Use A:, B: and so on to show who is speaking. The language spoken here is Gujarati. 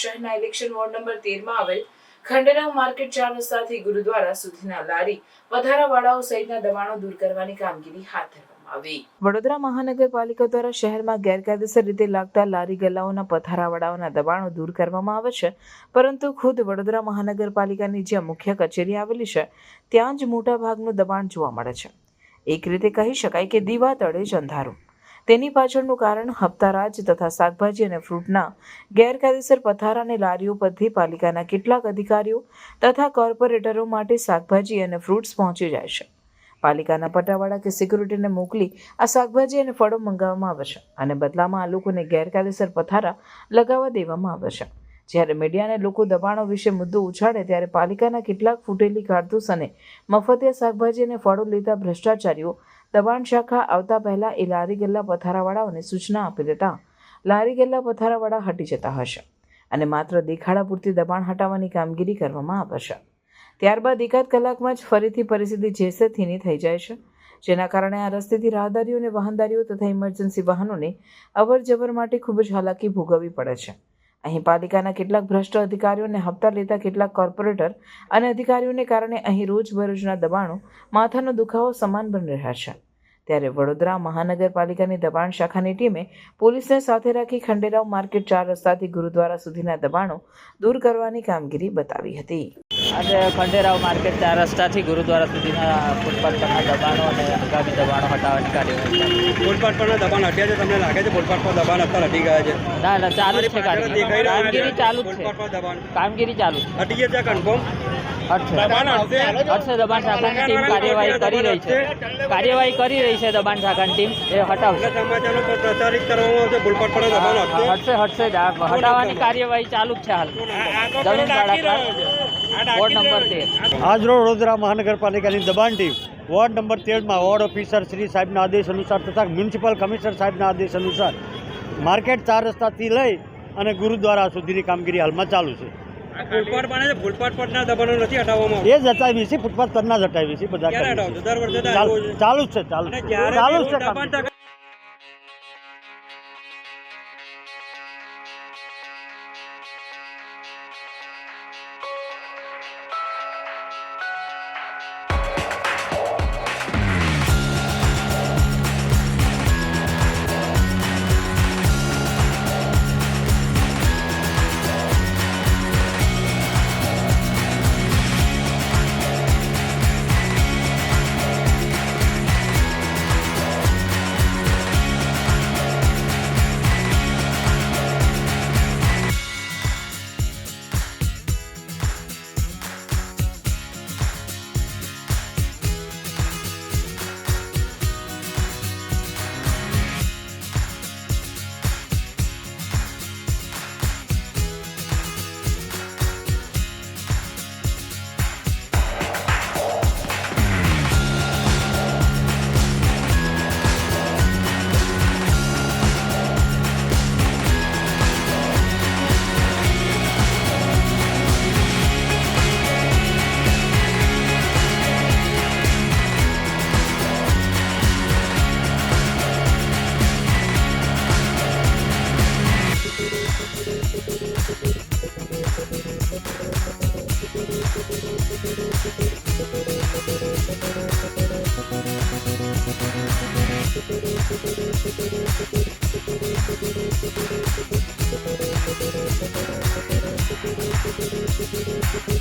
A: શહેરના ઇલેક્શન વોર્ડ નંબર તેરમાં આવેલ ખંડેરાવ માર્કેટ ચાર રસ્તાથી ગુરુદ્વારા સુધીના લારી વધારાવાળાઓ સહિતના દબાણો દૂર કરવાની કામગીરી હાથ ધરવામાં આવી. વડોદરા મહાનગરપાલિકા દ્વારા શહેરમાં ગેરકાયદેસર રીતે લાગતા લારી ગલ્લાઓના પથારાવાળાઓના દબાણો દૂર કરવામાં આવે છે, પરંતુ ખુદ વડોદરા મહાનગરપાલિકાની જ્યાં મુખ્ય કચેરી આવેલી છે, ત્યાં જ મોટા ભાગનું દબાણ જોવા મળે છે. એક રીતે કહી શકાય કે દીવા તળે જ અંધારું. તેની પાછળનું કારણ હપ્તારાજ તથા શાકભાજી અને ફ્રૂટના ગેરકાયદેસર પથાર અને લારીઓ પરથી પાલિકાના કેટલાક અધિકારીઓ તથા કોર્પોરેટરો માટે શાકભાજી અને ફ્રૂટ્સ પહોંચી જાય છે. પાલિકાના પટાવાળા કે સિક્યુરિટીને મોકલી આ શાકભાજી અને ફળો મંગાવવામાં આવે છે અને બદલામાં આ લોકોને ગેરકાયદેસર પથારા લગાવવા દેવામાં આવે છે. જ્યારે મીડિયાને લોકો દબાણો વિશે મુદ્દો ઉછાળે ત્યારે પાલિકાના કેટલાક ફૂટેલી કારતૂસ અને મફતિયા શાકભાજી અને ફળો લેતા ભ્રષ્ટાચારીઓ દબાણ શાખા આવતા પહેલાં એ લારી ગલ્લા પથારાવાળાઓને સૂચના આપી દેતા લારી ગલ્લા પથારાવાળા હટી જતા હશે અને માત્ર દેખાડા પૂરતી દબાણ હટાવવાની કામગીરી કરવામાં આવશે. ત્યારબાદ એકાદ કલાકમાં જ ફરીથી પરિસ્થિતિ જેસે થીની થઈ જાય છે, જેના કારણે આ રસ્તેથી રાહદારીઓ અને વાહનદારીઓ તથા ઇમરજન્સી વાહનોને અવર જવર માટે ખૂબ જ હાલાકી ભોગવવી પડે છે. અહીં પાલિકાના કેટલાક ભ્રષ્ટ અધિકારીઓને હપ્તા લેતા કેટલાક કોર્પોરેટર અને અધિકારીઓને કારણે અહીં રોજબરોજના દબાણો માથાનો દુખાવો સમાન બની રહ્યા છે. ત્યારે વડોદરા મહાનગરપાલિકાની દબાણ શાખાની ટીમે પોલીસને સાથે રાખી ખંડેરાવ માર્કેટ ચાર રસ્તાથી ગુરુદ્વારા સુધીના દબાણો દૂર કરવાની કામગીરી બતાવી હતી.
B: આજે ખંડેરાવ માર્કેટ ચાર રસ્તાથી ગુરુદ્વારા સુધીના ફૂટપાથ પરના દબાણો અને આગામી દબાણો હટાવવાની કાર્યવાહી.
C: બોલપાટ પરના દબાણ હટ્યા છે? તમને લાગે છે ફૂટપાથ પર દબાણ અત્યારે હટી ગયા છે?
B: ના ના ચાલુ છે કામગીરી ચાલુ છે. કામગીરી ચાલુ
C: હટી ગયા છે? કન્ફર્મ
B: હટશે
C: દબાણ
B: શાખાની ટીમ કાર્યવાહી કરી રહી છે. કાર્યવાહી કરી રહી છે દબાણ શાખાની ટીમ. એ હટાવશે.
C: હટશે
B: હટશે જ. હટાવવાની કાર્યવાહી ચાલુ જ છે હાલ. જમીન ભાડા વોર્ડ નંબર તેર.
D: આજરોજ વડોદરા મહાનગરપાલિકાની દબાણ ટીમ વોર્ડ નંબર તેરમાં વોર્ડ ઓફિસર શ્રી સાહેબના આદેશ અનુસાર તથા મ્યુનિસિપલ કમિશનર સાહેબના આદેશ અનુસાર માર્કેટ ચાર રસ્તાથી લઈ અને ગુરુદ્વારા સુધીની કામગીરી હાલમાં ચાલુ છે.
C: બોલપાટ બને છે બોલપાટ પરના દબાણો નથી હટાવવામાં
D: એ જ છે ફૂટપાથ પરના જ છે બધા ચાલુ
C: છે.
D: ચાલુ ચાલુ છે. Thank